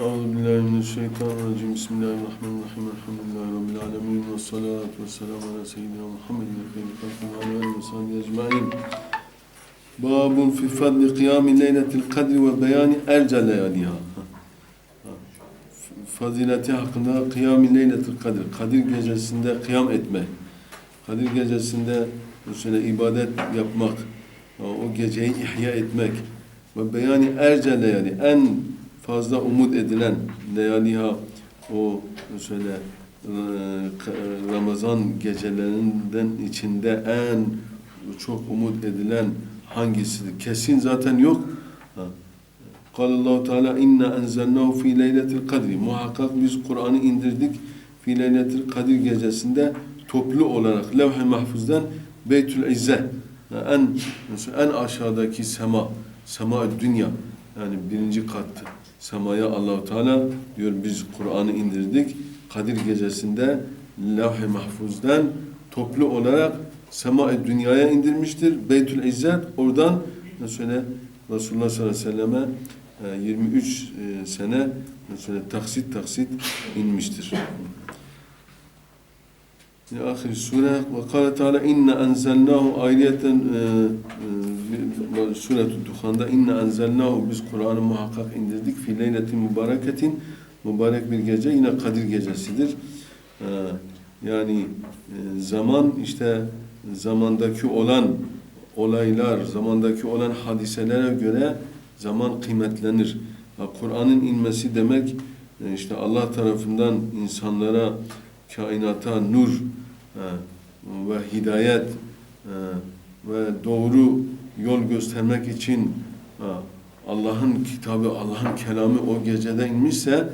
Euzu billahi mineşşeytanirracim. Bismillahirrahmanirrahim. Elhamdülillahi rabbil alamin. Ve salatu vesselamü ala seyyidina Muhammedin ve hayri halkın ve ala ve sahbihi ecmaîn. Babun fi fadli kıyami leyletil kadri ve beyani erce leyaliha. Fazileti hakkında kıyami leyletil kadir. Kadir gecesinde kıyam etme. Kadir gecesinde Resul'e ibadet yapmak. O geceyi ihya etmek. Ve beyani erce leyali. En fazla umut edilen leyaliha o şöyle e, Ramazan gecelerinden içinde en çok umut edilen hangisidir? Kesin zaten yok. Ha. Allahu Teala inna enzelnahu fi leyletil kadri. Muhakkak biz Kur'an'ı indirdik fi leyletil kadir gecesinde toplu olarak levh-i mahfuzdan Beytül İzze en en aşağıdaki sema sema dünya yani birinci kattı. Semaya Allahu Teala diyor biz Kur'an'ı indirdik. Kadir gecesinde levh-i mahfuzdan toplu olarak sema dünyaya indirmiştir. Beytül İzzet oradan mesela Resulullah sallallahu aleyhi ve selleme 23 e, sene mesela taksit taksit inmiştir. İlâ ahir sure ve kâle teâlâ inne enzelnâhu ayrıyeten Suret-ü Duhan'da inne enzelnâhu biz Kur'an'ı muhakkak indirdik fi leyletin mübareketin mübarek bir gece yine Kadir gecesidir. E, yani e, zaman işte zamandaki olan olaylar, zamandaki olan hadiselere göre zaman kıymetlenir. Kur'an'ın inmesi demek işte Allah tarafından insanlara, kainata nur ve hidayet ve doğru yol göstermek için Allah'ın kitabı, Allah'ın kelamı o gecede inmişse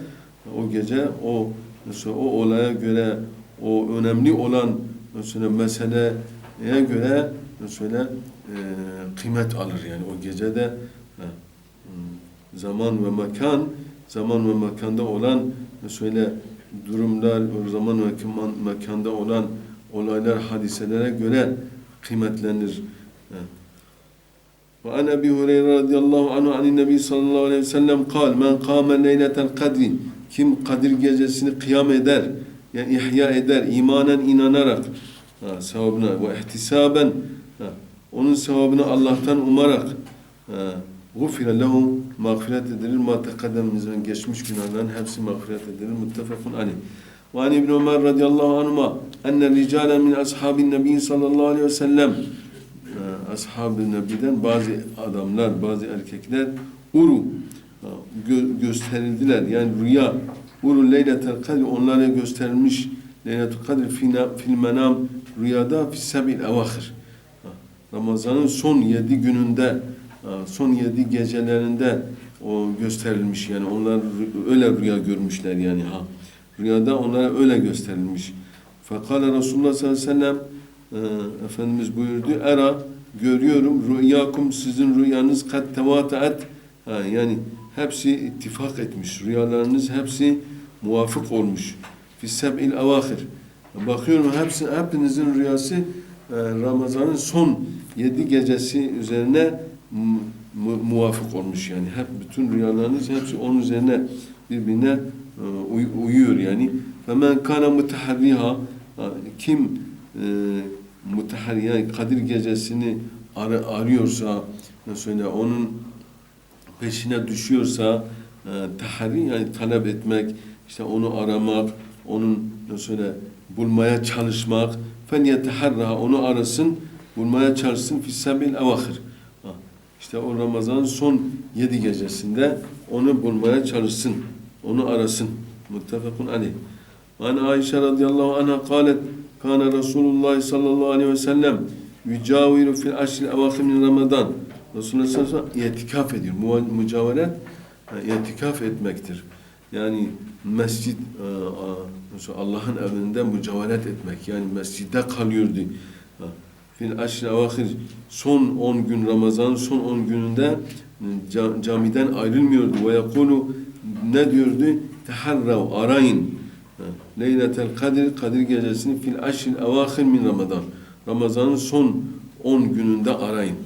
o gece o mesela o olaya göre o önemli olan mesela meseleye göre mesela e, kıymet alır yani o gecede e, zaman ve mekan zaman ve mekanda olan mesela durumlar zaman ve mekanda olan olaylar hadiselere göre kıymetlenir. Ve an Ebi Hureyre radıyallahu anhu anin Nebi sallallahu aleyhi ve sellem kal men kâme leyletel kadri. Kim Kadir gecesini kıyam eder yani ihya eder imanen inanarak ha, sevabına ve ihtisaben ha, onun sevabını Allah'tan umarak gufire lehum mağfiret edilir. Ma tekaddemimizden geçmiş günahların hepsi mağfiret edilir. Muttefakun aleyh. Ve an İbn Ömer radıyallahu anhuma enne ricalen min ashabin nebi sallallahu aleyhi ve sellem ashab-ı nebiden bazı adamlar bazı erkekler uru gö gösterildiler yani rüya uru leyletel kadr onlara gösterilmiş leyletel kadr fil menam rüyada fi sebil evahir Ramazan'ın son yedi gününde, son yedi gecelerinde o gösterilmiş yani onlar öyle rüya görmüşler yani ha. Rüyada onlara öyle gösterilmiş. Fakale Resulullah sallallahu aleyhi ve sellem e, Efendimiz buyurdu. Era görüyorum rüyakum sizin rüyanız kat tevataat ha, yani hepsi ittifak etmiş. Rüyalarınız hepsi muvafık olmuş. Fi seb'il evahir. Bakıyorum hepsi hepinizin rüyası Ramazan'ın son yedi gecesi üzerine mu muvafık olmuş yani. Hep bütün rüyalarınız hepsi onun üzerine birbirine uy uyuyor yani. Femen kana mutaharriha kim e, müteharriye Kadir gecesini ar arıyorsa söyle onun peşine düşüyorsa e, taharri yani talep etmek işte onu aramak onun söyle bulmaya çalışmak fenyeteharra onu arasın bulmaya çalışsın fissabil avahir işte o Ramazan son yedi gecesinde onu bulmaya çalışsın onu arasın. Muttefakun aleyh. An Ayşe radıyallahu anha kalet Kana Resulullah sallallahu aleyhi ve sellem yücaviru fil aşril evahir min Ramazan. Resulullah sallallahu aleyhi ve sellem itikaf ediyor. Mücavalet itikaf etmektir. Yani mescid Allah'ın evinde mücavalet etmek yani mescidde kalıyordu. Fil aşri avahir son 10 gün Ramazan son 10 gününde camiden ayrılmıyordu ve yakulu ne diyordu? Teharrav arayın. Leyletel Kadir Kadir gecesini fil aşril avahir min Ramazan. Ramazan'ın son 10 gününde arayın.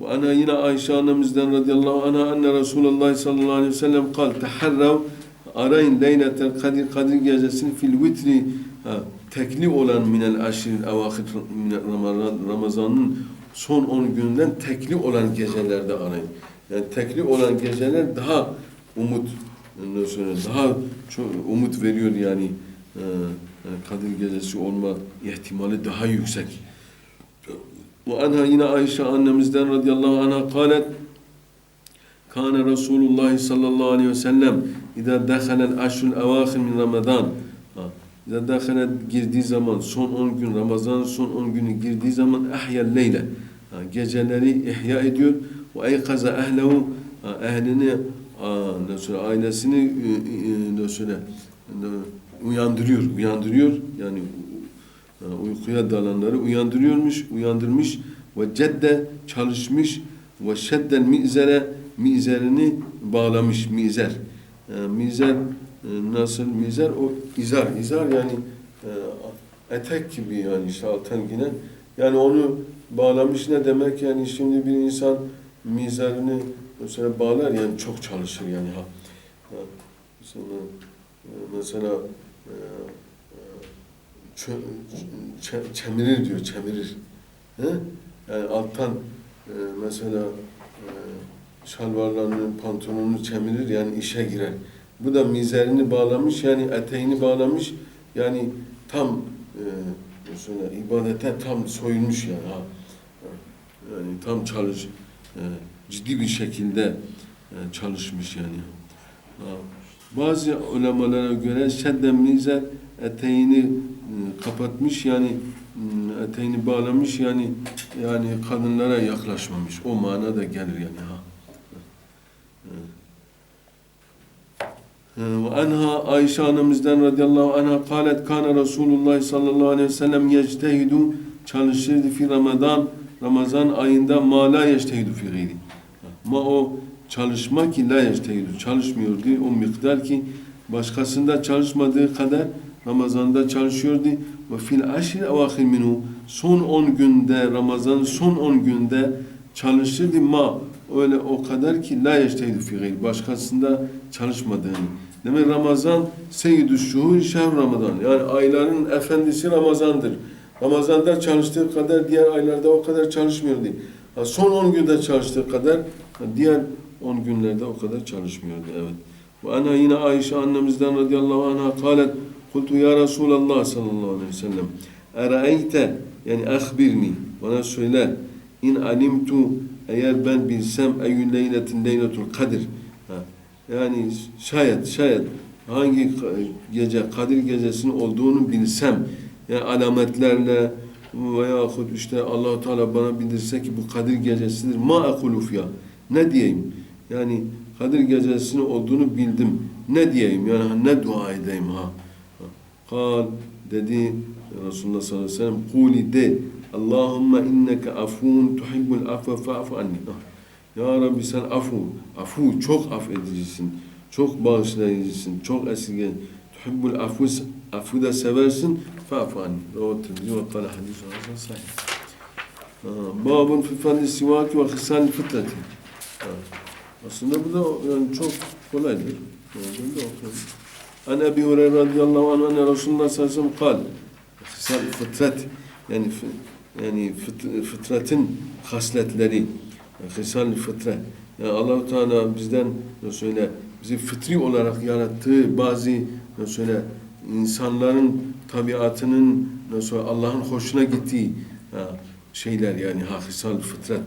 Ve ana yine Ayşe annemizden radıyallahu anha enne Resulullah sallallahu aleyhi ve sellem kal teharrav arayın leyletel kadir kadir gecesini fil vitri ha, tekli olan minel aşiril evahir Ramazan'ın son 10 gününden tekli olan gecelerde arayın. Yani tekli olan geceler daha umut ondan sonra daha çok umut veriyor yani e, e, Kadir gecesi olma ihtimali daha yüksek. Ve anha yine Ayşe annemizden radıyallahu anha kalet Kâne Resulullah sallallahu aleyhi ve sellem İzâ dehalel aşrul evâhir min Ramazan İzâ dehale girdiği zaman son 10 gün Ramazan son 10 günü girdiği zaman ahyel leyle. Geceleri ihya ediyor. Ve eykaza ehlehu. Ehlini ne söyle ailesini ne söyle uyandırıyor uyandırıyor. Yani e, uykuya dalanları uyandırıyormuş uyandırmış ve cedde çalışmış ve şeddel mizere mizerini bağlamış mizer. E, mizer e, nasıl mizer? O izar izar yani etek gibi yani işte altan yine yani onu bağlamış ne demek? Yani şimdi bir insan mizarını mesela bağlar yani çok çalışır yani ha. Mesela, e, mesela e, e, çe- çemirir diyor çemirir. He? Yani alttan e, mesela e, şalvarlarını, pantolonunu çemirir yani işe girer. Bu da mizerini bağlamış yani eteğini bağlamış yani tam e, mesela ibadete tam soyulmuş yani ha. Yani tam çalış e, ciddi bir şekilde e, çalışmış yani. Bazı ulemalara göre şedden mizer eteğini e, kapatmış yani m, eteğini bağlamış yani yani kadınlara yaklaşmamış. O mana da gelir yani ha. Ve anha Ayşe annemizden radıyallahu anha kalet kana Resulullah sallallahu aleyhi ve sellem yectehidu çalışırdı fi Ramazan Ramazan ayında ma la yectehidu fi gayri. Ma o çalışma ki la yectehidu çalışmıyordu o miktar ki başkasında çalışmadığı kadar Ramazan'da çalışıyordu ve fil aşri evahir minhu son 10 günde Ramazan son 10 günde çalışırdı ma öyle o kadar ki la yeştehidu fi başkasında çalışmadığını. Demek Ramazan seyyidü şuhur şehr Ramazan. Yani ayların efendisi Ramazan'dır. Ramazan'da çalıştığı kadar diğer aylarda o kadar çalışmıyordu. Son 10 günde çalıştığı kadar diğer 10 günlerde o kadar çalışmıyordu. Evet. Ve ana yine Ayşe annemizden radıyallahu anha kalet Kultu ya Resulallah sallallahu aleyhi ve sellem Eraeyte yani ahbirni bana söyle in alimtu eğer ben bilsem eyyü leyletin leyletul kadir ha, yani şayet şayet hangi gece Kadir gecesinin olduğunu bilsem yani alametlerle veyahut işte allah Teala bana bildirse ki bu Kadir gecesidir ma akulu fiyah ne diyeyim yani Kadir gecesinin olduğunu bildim ne diyeyim yani ne dua edeyim ha Kal dedi Resulullah sallallahu aleyhi ve sellem kuli de Allahümme inneke afun tuhibbul affe fa'fu anni. Ya Rabbi sen afu, afu çok affedicisin, çok bağışlayıcısın, çok esirgen. Tuhibbul afu, afu da seversin, fa'fu anni. Ravat Tirmizi ve kala hadis hasan sahih. Babun fi fadli sivaki ve khisal fıtrati. Aslında bu da yani çok kolaydır. Da okuyalım. An Ebi Hureyre radıyallahu anh enne Resulullah sallallahu aleyhi ve sellem kal. Fıtrat yani yani fıt- fıtratın hasletleri. Khisal fıtra. Yani Allah Teala bizden söyle bizi fıtri olarak yarattığı bazı söyle insanların tabiatının söyle Allah'ın hoşuna gittiği şeyler yani ha hisal fıtrat.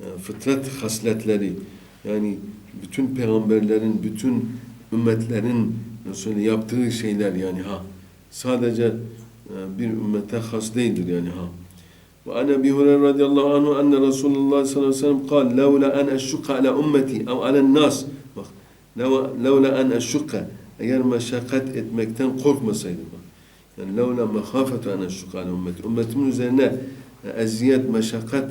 E, fıtrat hasletleri yani bütün peygamberlerin, bütün ümmetlerin Resulü yaptığı şeyler yani ha. Sadece e, bir ümmete has değildir yani ha. Ve an Ebi Hureyre radıyallahu anhu enne Resulullah sallallahu aleyhi ve sellem kal levle an eşşukka ala ümmeti ev alen nas. Bak levle an eşşukka eğer meşakkat etmekten korkmasaydım. Bak. Yani levle mehafetu an eşşukka ala ümmeti. Ümmetimin üzerine e, eziyet, meşakkat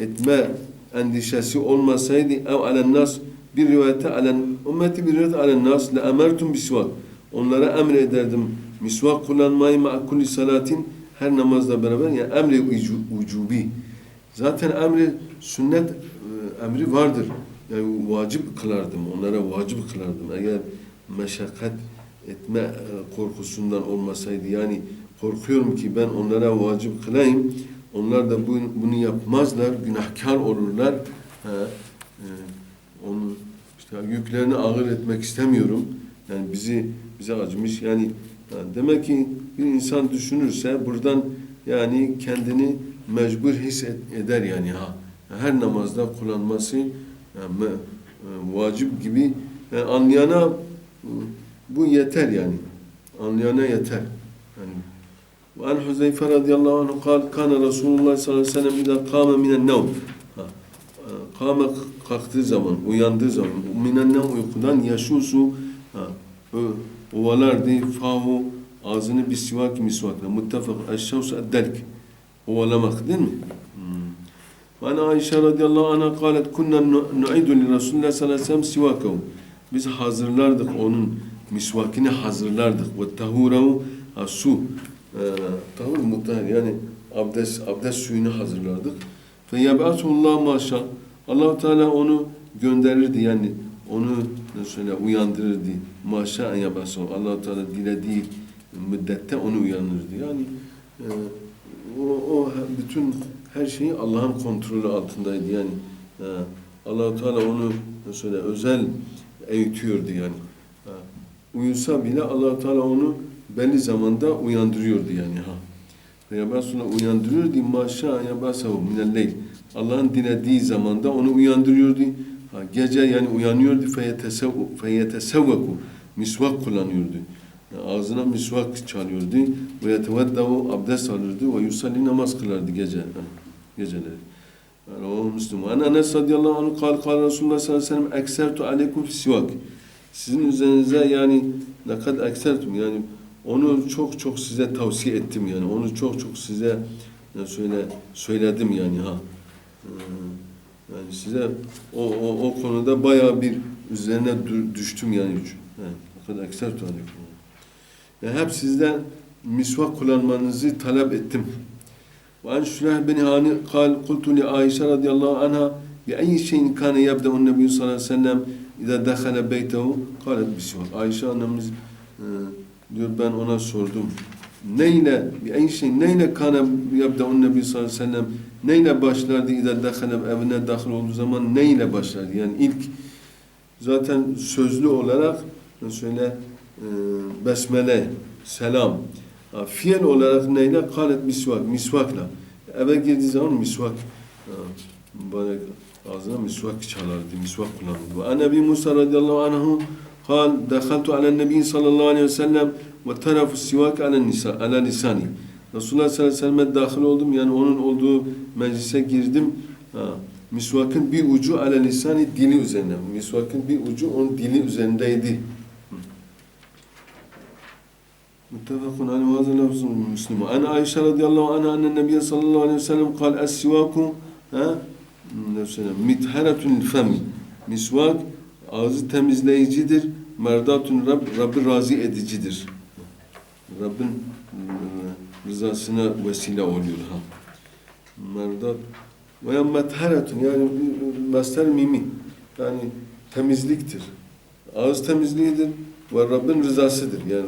etme endişesi olmasaydı ev alen nas bir rivayete alen ümmeti bir rivayete alen nas le emertum bisvak. Onlara emrederdim misvak kullanmayı ma kulli salatin her namazla beraber yani emri ucu- ucubi. Zaten emri sünnet e, emri vardır. Yani vacip kılardım, onlara vacip kılardım. Eğer meşakkat etme e, korkusundan olmasaydı, yani korkuyorum ki ben onlara vacip kılayım, onlar da bu, bunu yapmazlar, günahkar olurlar. Ha, e, onu işte yüklerini ağır etmek istemiyorum. Yani bizi bize acımış. Yani ha, demek ki bir insan düşünürse buradan yani kendini mecbur hisseder yani ha. Her namazda kullanması yani, e, vacip gibi yani anlayana bu yeter yani. Anlayana yeter. Yani وعن حذيفة رضي الله عنه قال كان رسول الله صلى الله عليه وسلم إذا قام من النوم Ha, e, Kâme kalktığı zaman, uyandığı zaman, minennem uykudan yaşusu, ha, ö- ovalardı, fahu, ağzını bir sivak misvakla, muttefak, eşşavsu eddelk, ovalamak değil mi? Hmm. Ve ana Ayşe radıyallahu anh'a kâlet, kunna nu'idu li Resulullah sallallahu aleyhi ve sellem sivakahu. Biz hazırlardık onun misvakini hazırlardık. Ve tahurehu, ha, su, e, tahur mutahhir yani abdest, abdest suyunu hazırlardık. Fe yeb'atullah maşa. allah Teala onu gönderirdi yani onu söyle uyandırırdı. Maşa en yeb'asu. allah Teala dilediği müddette onu uyanırdı. Yani e, o, o bütün her şeyi Allah'ın kontrolü altındaydı yani. E, allah Teala onu söyle özel eğitiyordu yani. E, uyusa bile allah Teala onu belli zamanda uyandırıyordu yani ha. Sonra uyandırıyordu. Maşa yabasahu minel leyl. Allah'ın dilediği zamanda onu uyandırıyordu. Ha, gece yani uyanıyordu. Feyetesevveku. Misvak kullanıyordu. Yani ağzına misvak çalıyordu. Ve yeteveddahu abdest alırdı. Ve yusalli namaz kılardı gece. Ha, geceleri. Ravahu Müslüm. An Enes radıyallahu anh kal kal Resulullah sallallahu aleyhi ve sellem eksertu aleykum fi sivak. Sizin üzerinize yani ne kadar eksertum yani onu çok çok size tavsiye ettim yani. Onu çok çok size ne söyle söyledim yani ha. Ee, Yani size o, o, o konuda bayağı bir üzerine dü- düştüm yani. He, o kadar ekser tuhanekum. Yani hep sizden misvak kullanmanızı talep ettim. وعن شريح بن هاني قال قلت لعائشة رضي الله عنها بأي شيء كان يبدأ النبي صلى الله عليه وسلم إذا دخل بيته قالت بسواك Ayşe annemiz e, diyor ben ona sordum. Neyle, en şey, neyle kana yabda'un nebi sallallahu aleyhi ve sellem, neyle başlardı İza dehale evine dahil olduğu zaman neyle başlardı? Yani ilk zaten sözlü olarak şöyle e, besmele, selam. Ha, fiil olarak neyle? Kalet misvak, misvakla. Eve girdiği zaman misvak, ha, mübarek ağzına misvak çalardı, misvak kullanırdı. Ve an Ebi Musa radıyallahu anhu قال دخلت على النبي صلى الله عليه وسلم وترف السواك على النساء على لساني Resulullah sallallahu aleyhi ve sellem'e dahil oldum. Yani onun olduğu meclise girdim. Ha, misvakın bir ucu ala lisani dili üzerine. Misvakın bir ucu onun dili üzerindeydi. Muttefakun aleyhi ve hazır lafzun müslüman. An Ayşe radıyallahu anha annen nebiye sallallahu aleyhi ve sellem kal es-sivaku ha nefsine mitharatun femi. Misvak ağzı temizleyicidir. Merdatun Rab, Rabbi razı edicidir. Rabbin e, rızasına vesile oluyor ha. Merdat veya metharatun yani master mimi yani temizliktir. Ağız temizliğidir ve Rabbin rızasıdır. Yani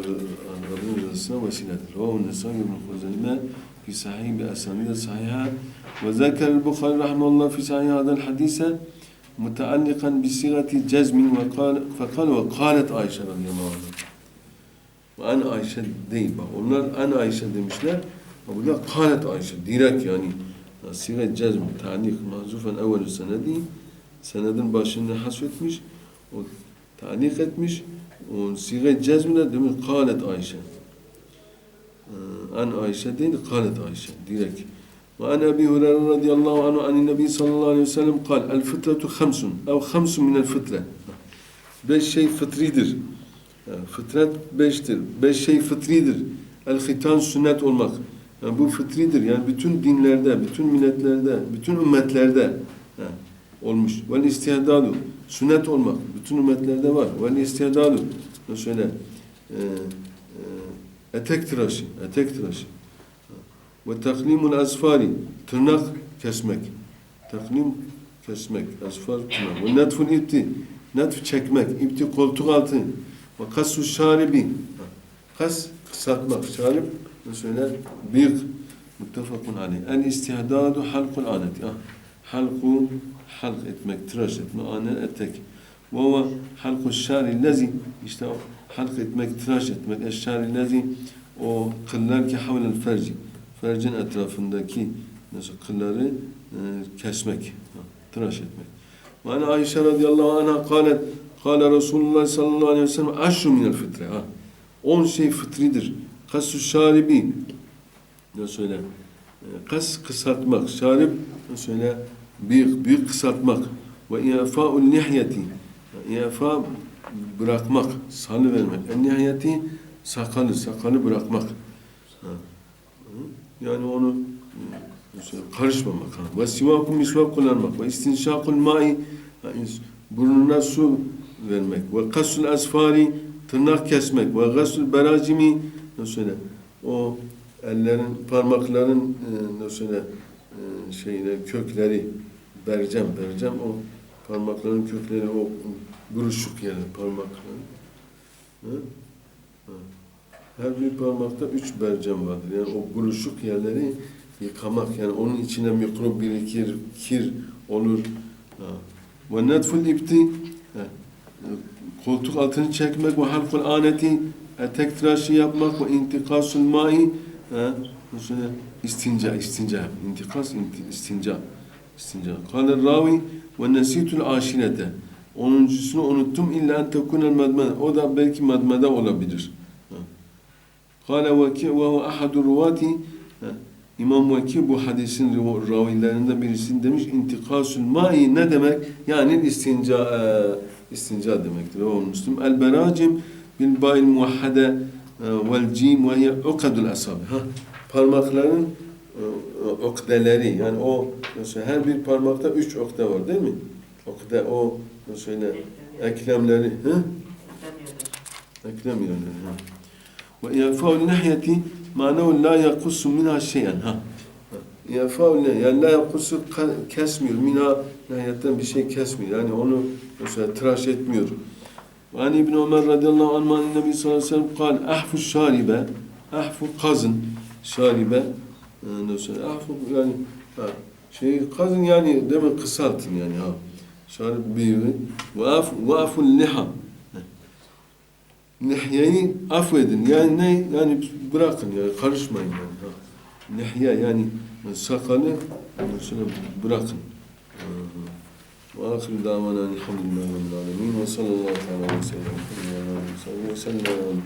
Rabbin rızasına vesiledir. Ve Nisa ibn Huzeyme fi sahih bi asanid sahiha ve zeker el-Bukhari rahmetullah fi sahih hadal hadise متعلقا بصيغة جزم وقال فقال وقالت Ayşe radıyallahu anh. Ve an Ayşe değil bak. Onlar an Ayşe demişler. Ama burada kalet Ayşe. Direkt yani. Siga cezm, ta'lik, mahzufen evvelü senedi. Senedin başını hasfetmiş. O ta'lik etmiş. O siga cezmine demiş kalet Ayşe. An Ayşe değil, kalet Ayşe. Direkt. وعن أبي هريرة رضي الله عنه عن النبي صلى الله عليه وسلم قال الفطرة خمس أو خمس من الفطرة beş şey fıtridir. Yani fıtrat beştir. Beş şey fıtridir. El hitan sünnet olmak. Yani bu fıtridir. Yani bütün dinlerde, bütün milletlerde, bütün ümmetlerde yani olmuş. Vel istihdadu. Sünnet olmak. Bütün ümmetlerde var. Vel istihdadu. Şöyle e, e, etek tıraşı. Etek tıraşı. Ve taklimul asfari. Tırnak kesmek. Taknim kesmek. Asfar kınamak. Ve netful ipti. Netf çekmek. İpti koltuk altı. Ve kassu şaribi. Kas kısaltmak. Şarip mesela bir muttefakun aleyh. El istihdadu halkul aneti. Ah. Halku halk etmek, tıraş etme, ane etek. Ve o halku şari lezi işte halk etmek, tıraş etmek. Eşşari lezi o kıllar ki havlel ferci. Fercin etrafındaki mesela kılları e, kesmek, tıraş etmek. Ve ana Ayşe radıyallahu anha kalet Kale Resulullah sallallahu aleyhi ve sellem aşru minel fitre. Ha. On şey fıtridir. Kassu şaribi. Ne söyle? E, Kas kısaltmak. Şarip ne söyle? Büyük, büyük kısaltmak. Ve i'fa'ul nihyeti. İfa bırakmak, salı vermek. En nihayeti sakalı, sakalı bırakmak. Ha. Yani onu karışmamak. ha. Ve sivakun misvak kullanmak. Ve istinşakul mai burnuna su vermek. Ve kasul asfari tırnak kesmek. Ve gasul beracimi nasıl o ellerin, parmakların e, nasıl e, şeyler, kökleri bercem, bercem o parmakların kökleri o buruşuk yani parmakların. Hı? Hı. Her bir parmakta üç bercem vardır. Yani o buruşuk yerleri yıkamak. Yani onun içine mikrop birikir, kir olur. Ve netful ipti koltuk altını çekmek ve halkul aneti etek tıraşı yapmak ve intikasul mai istinca, istinca. İntikas, inti- istinca. İstinca. Kâle ravi ve nesitul aşirete. Onuncusunu unuttum illa en tekunel medmede. O da belki medmede olabilir. Ha. Veki ve ahadu ruvati Ha. İmam Veki bu hadisin ravilerinden birisi demiş intikasul mai ne demek? Yani istinca e, istinca demektir. O Müslüm el beracim bil ba'il muahhade e, vel cim ve hiye ukadul asabi. Ha. Parmakların e, okdeleri yani o mesela her bir parmakta üç okde var değil mi? Okde o mesela eklemleri. Hı? Eklem yani. Ha. Ve yafa'ul nahyeti manahu la yakussu minha şeyen. Ha. Yani la yakussu kesmiyor. Minha nahyetten bir şey kesmiyor. Yani onu mesela tıraş etmiyor. Ve İbn Ömer radıyallahu anh an Nebi sallallahu aleyhi ve sellem kal ahfu şaribe ahfu kazın şaribe nasıl ahfu yani ha, şey kazın yani demek kısaltın yani ha. Şarip büyüğü ve af ve aful liha Lihyeyi affedin. Yani ne? Yani bırakın yani karışmayın yani. Lihye yani sakalı mesela bırakın. Ve ahir davana elhamdülillahi rabbil alemin ve sallallahu aleyhi ve sellem ve sellem